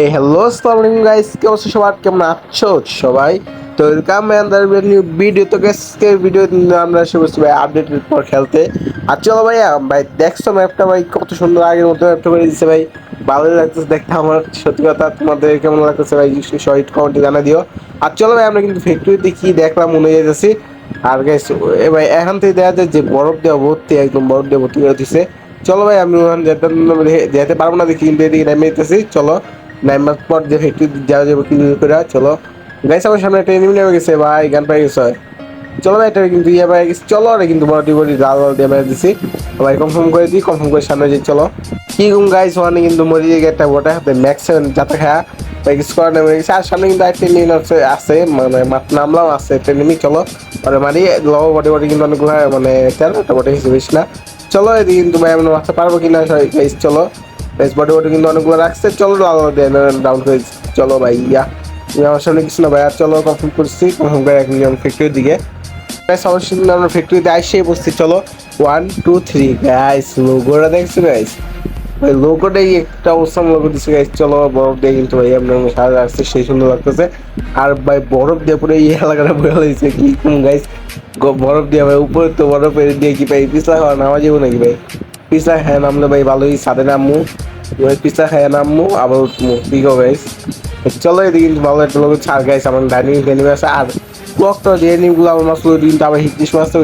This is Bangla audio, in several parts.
এই হ্যালো আসসালামু আলাইকুম গাইস কি অবস্থা সবার? কেমন আছো সবাই? তো ওয়েলকাম আন্দার নিউ ভিডিও তো গাইসকে ভিডিও আমরা করছি ভাই আপডেটের পর খেলতে। আর চলো ভাই ভাই, দেখছ ম্যাপটা ভাই, কত সুন্দর আগের মতো ম্যাপটা করে দিচ্ছে ভাই। ভালোই লাগতেছে দেখতে আমার, সত্যি কথা, তোমাদের কেমন লাগতেছে ভাই শহীদ কমেন্টে জানা দিও। আর চলো ভাই, আমরা কিন্তু ফ্যাক্টরিতে কি দেখলাম, মনে যাইতেছি আর গাইস ভাই, এখান থেকে দেখা যায় যে বরফ দেওয়া ভর্তি, একদম বরফ দেওয়া ভর্তি করে দিছে। চলো ভাই, আমি যেতে যেতে পারব না দেখি, কিন্তু এদিকে নেমে যেতেছি চলো নাইমার পর যে ফ্যাক্টরি যাওয়া যাবে কি করে, চলো। গাইস আমার সামনে একটা এনিমি নেমে গেছে, ভাই, গান পাই গেছে চলো ভাই এটা কিন্তু ইয়ে পাই গেছে, চলো আরে কিন্তু বডি বডি লাল লাল দিয়ে দিছি। ভাই কনফার্ম করে দিই কনফার্ম করে সামনে যে চলো। কি গুম গাইস ওখানে কিন্তু মরি গিয়ে একটা গোটা হাতে ম্যাক্স যাতে খায়া। ভাই করার নেমে গেছে, আর সামনে কিন্তু একটা এনিমি আছে মানে নামলাম, আছে একটা এনিমি চলো। আরে মারি লো বডি বডি কিন্তু অনেকগুলো মানে তেরোটা বডি হিসেবে না। চলো, এদিকে কিন্তু ভাই, আমরা মারতে পারব কিনা চলো। বেশ বডি কিন্তু অনেকগুলো রাখছে। চলো ডাউন করে চলো ভাই ইয়া আমার সামনে কিছু না ভাই আর চলো কনফার্ম করছি। কনফার্ম করে এক মিলিয়ন ফ্যাক্টরির দিকে। অবশ্যই কিন্তু আমরা ফ্যাক্টরিতে আসেই বসছি, চলো। ওয়ান টু থ্রি গাইস লোগোটা দেখছ গাইস ভাই লোগোটাই একটা অবস্থান লোগো দিচ্ছে গাইস চলো, বরফ দিয়ে কিন্তু ভাই আপনার সারা রাখছে সেই সুন্দর লাগতেছে। আর ভাই, বরফ দিয়ে পুরো এই এলাকাটা বয়ে লাগছে কি গাইস বরফ দিয়ে ভাই, উপরে তো বরফ দিয়ে কি ভাই, পিছলা খাওয়া নামা যাব নাকি ভাই? পিছলা হ্যাঁ নামলে ভাই, ভালোই সাদে ওই পিছলা হ্যাঁ নামমু আবার উঠমু। হবে গাইস চলো এদিকে কিন্তু ভালো একটা লোক ছাড় গাইস আমার ডাইনিং টেনিং আছে আর ক্লকটা যে নিমগুলো আমার দিন আবার হিটিশ মাছ তো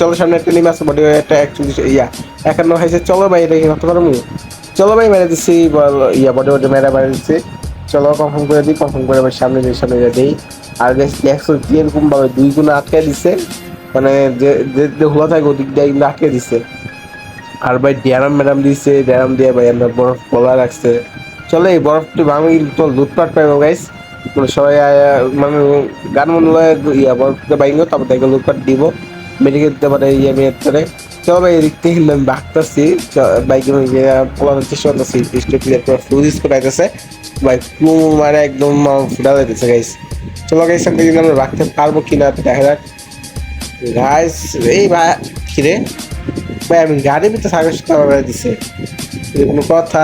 চলো সামনে একটা নিম আছে বডি একটা একচল্লিশ ইয়া। একান্ন হয়েছে, চলো ভাই, এটা কি করতে পারব? চলো ভাই, মেরে দিচ্ছি ইয়া বডি বডি মেরে মেরে দিচ্ছি। চলো কনফার্ম করে দিই কনফার্ম করে আবার সামনে দিই সামনে দিয়ে দিই। আর দেখছ কি এরকম ভাবে দুই গুণ আটকে দিছে মানে যে যে যে হওয়া থাকে, ওদিক দিয়ে কিন্তু আটকে দিছে। আর ভাই ড্যারাম ম্যাডাম দিছে ড্যারাম দিয়ে ভাই আমরা বরফ বলা রাখছে। চলো এই বরফটি ভাঙে, তো লুটপাট পাইবো গাইস মানে সবাই মানে গান মনে লয় ইয়া, বরফটা ভাঙবো তারপর তাকে লুটপাট দিব। মেডিকেল দিতে পারে ইয়ে মেয়ের করে চলো ভাই, এদিক থেকে আমি বাঁকতেছি বাইকে পলানোর চেষ্টা করতেছি। ক্লিয়ার করে ফুল ইউজ করে আইতেছে ভাই ফ্লু মানে একদম ফুটা যাইতেছে গাইস চলো গাইস আমি কিন্তু আমরা রাখতে পারব কিনা দেখা যাক। গাইস এই ভাই আমি গাড়ির ভিতরে সাথে আমার দিছে। কোনো কথা,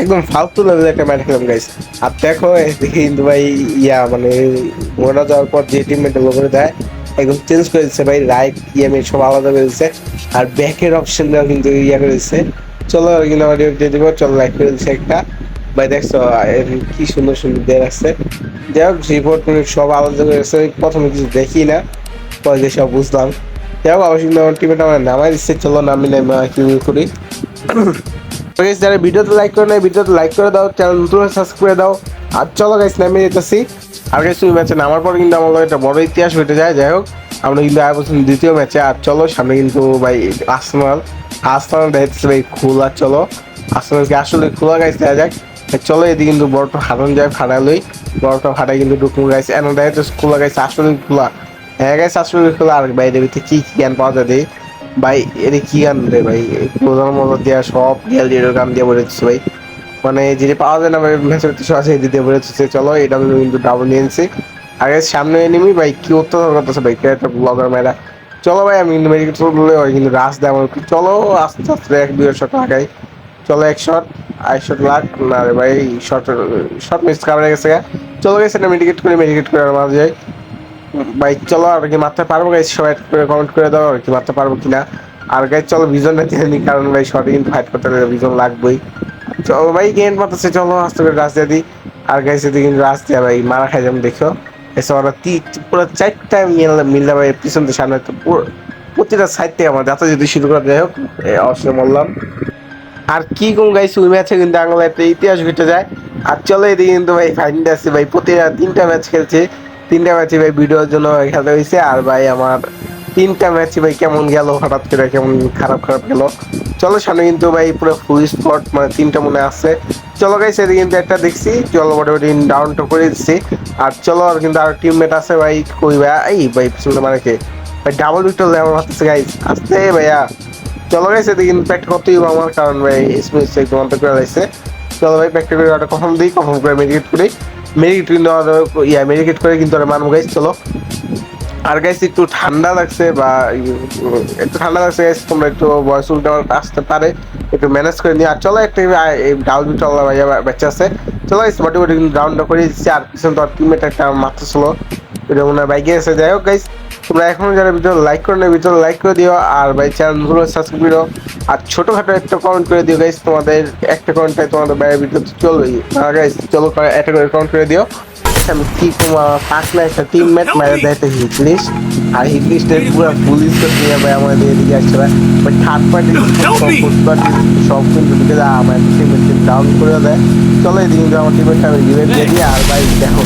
একদম ফালতু লেভেল একটা ম্যাচ খেলাম গাইস আর দেখো কিন্তু ভাই, ইয়া মানে মোড়া যাওয়ার পর যে টিমমেটটা করে দেয় একদম চেঞ্জ করে দিচ্ছে ভাই রাইট ইএমএ সব আলাদা করে দিচ্ছে। আর ব্যাকের অপশন দেওয়া কিন্তু ইয়া করে দিচ্ছে। চলো কিন্তু আমার দিয়ে দিব, চলো লাইক করে দিচ্ছে একটা। ভাই, দেখছ কি সুন্দর সুন্দর দিয়ে রাখছে যাই হোক রিপোর্ট সব আলাদা করে রাখছে প্রথমে কিছু দেখি না, পরে সব বুঝলাম। যাই হোক অবশ্যই আমার টিমটা আমার নামাই দিচ্ছে, চলো নামিলে কি করি। তো যারা ভিডিওতে লাইক করে নেয় ভিডিওতে লাইক করে দাও চ্যানেল নতুন সাবস্ক্রাইব করে দাও। আর চলো গাইস নামে যেতেছি আর গাইস তুমি ম্যাচে নামার পর কিন্তু আমার একটা বড় ইতিহাস হতে যায়, যাই হোক। আমরা কিন্তু আগে বছর দ্বিতীয় ম্যাচে আর চলো, সামনে কিন্তু ভাই আর্সেনাল আর্সেনাল দেখতেছে ভাই খোলা চলো। আর্সেনালকে আসলে খোলা গাইস দেওয়া যাক। চলো, এদিকে কিন্তু বড়টা ফাটানো যায় ফাটালোই বড়টা ফাটাই কিন্তু ঢুকুন গাইছে এনে দেখতে খোলা গাইছে আসলে খোলা। হ্যাঁ আসলে খোলা আর বাইরে ভিতরে কি কি জ্ঞান পাওয়া যায় দেখি ভাই এটা কি গান রে, ভাই? প্রধান দেওয়া সব গান দিয়ে বলেছে ভাই। মানে যেটা পাওয়া যায় না, ভাই আছে এদিকে দিয়ে চলো এটা কিন্তু ডাবল নিয়ে আগে সামনে এনিমি ভাই, কি অত্যাচার করতেছে, ভাই? একটা ব্লগার মেয়েরা চলো, ভাই, আমি কিন্তু মেডিকেল বলে হয় কিন্তু রাস দেয় আমার চলো, আস্তে আস্তে, এক, দুই শট চলো, এক শট আড়াই না রে, ভাই শট শট মিস কাভার গেছে চলো গেছে না মেডিকেট করে মেডিকেট করে মাঝে যাই। বাইক চলো আর কি মারতে পারব গাইস সবাই করে কমেন্ট করে দাও, আর কি মারতে পারব কিনা। আর গাইস চলো ভিজন নিতে নি কারণ ভাই শর্টে কিন্তু ফাইট করতে গেলে ভিজন লাগবেই। চলো ভাই গেম পাতাছে, চলো, আস্তে করে রাস্তা দিই। আর গাইস এদিকে কিন্তু রাস্তা ভাই, মারা খাই যেমন দেখো। এসে ওরা তি পুরো চারটা মিল মিললে ভাই পিছন থেকে সামনে তো পুরো প্রতিটা সাইড থেকে আমার যাতে যদি শুরু করা যাই হোক অবশ্যই বললাম। আর কি কোন গাইস ওই ম্যাচে কিন্তু আঙুল একটা ইতিহাস ঘটে যায়। আর চলো, এদিকে কিন্তু ভাই ফাইনাল আছে, ভাই, প্রতিটা তিনটা ম্যাচ খেলছে। তিনটা ম্যাচে ভাই ভিডিওর জন্য খেলা হয়েছে, আর ভাই আমার তিনটা ম্যাচে ভাই কেমন গেল, হঠাৎ করে কেমন খারাপ খারাপ গেল। চলো সামনে কিন্তু ভাই পুরো ফুল স্পট মানে তিনটা মনে আছে। চলো গাইস এদিকে কিন্তু একটা দেখছি, চলো মোটামুটি ডাউন তো করে দিচ্ছি। আর চলো আর কিন্তু আর টিমমেট আছে ভাই, কই ভাই? এই ভাই, পিছনে মানে কে? ভাই ডাবল উইকেট আমার ভাবতেছে গাইস আসতে ভাইয়া। চলো এদিকে কিন্তু প্র্যাকটিস করতেই আমার, কারণ ভাই স্মিথ একদম অন্ত করে লাগছে চলো ভাই প্র্যাকটিস করে ওটা কখন দিই কখন করে মেডিকেট করি। কিন্তু ইয়া করে কিন্তু মানবো চলো। আর একটু ঠান্ডা লাগছে বা একটু ঠান্ডা লাগছে তোমরা একটু ভয়েস উল্টা আসতে পারে, একটু ম্যানেজ করে নিয়ে। আর চলো, একটা ডাউন চলা বাচ্চা আছে। চলো মোটামুটি বডি রাউন্ডটা করে দিচ্ছি। আর পিছনে তো টিমেট একটা মাত্র ছিল। এটা মনে হয় বাইকে এসে যাই হোক গাইস তোমরা এখনও যারা ভিডিও লাইক করে নেই ভিডিও লাইক করে দিও। আর ভাই চ্যানেলগুলো সাবস্ক্রাইব করো। আর ছোটখাটো একটা কমেন্ট করে দিও গাইস তোমাদের একটা কমেন্টটাই তোমাদের বাইরের ভিডিও চলবেই গাইস চলো করে- একটা করে কমেন্ট করে দিও। আমি কি তোমার পাঁচলা একটা টিমমেট মারা দেয় একটা হিটলিস্ট আর হিটলিস্টের পুরো পুলিশ তো নিয়ে ভাই আমাদের এদিকে আসছে ভাই। বাট থার্ড পার্টি সব কিন্তু ঢুকে যায় আমার টিমমেট ডাউন করে দেয়। চলো এদিকে কিন্তু আমার টিমমেটটা আমি রিভেট দিয়ে আর ভাই দেখো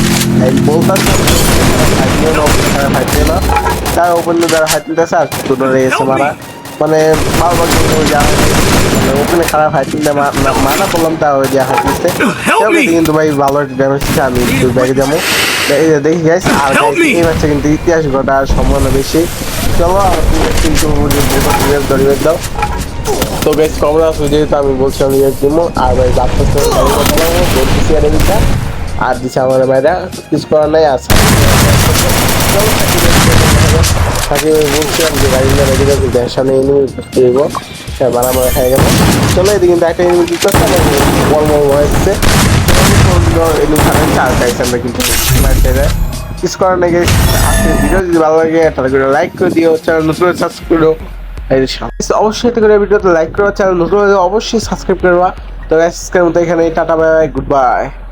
বলতাম ফাইটিয়ে না তার ওপেন যারা ফাইটিংটাছে আর দুটো এসে মারা। মানে বারবার মানে ওখানে খারাপ হাইটিং মানা করলাম তা ওই যে হাইটিংতে কিন্তু ভাই ভালো ড্যামেজ আমি একটু ব্যাগে যাব। দেখি গাইস আর এই ম্যাচে কিন্তু ইতিহাস ঘটার সম্ভাবনা বেশি। চলো কিন্তু দরিবের দাও। তো বেশ আসবে যেহেতু আমি বলছিলাম যে দিমো আর ভাই বলতেছি আর এদিকটা? আর দিচ্ছে আমার ভাইরা কিছু করার নাই লাইক নতুন করো। অবশ্যই লাইক করো চ্যানেল নতুন অবশ্যই সাবস্ক্রাইব করবা তো এখানে টাটা বাই গুড বাই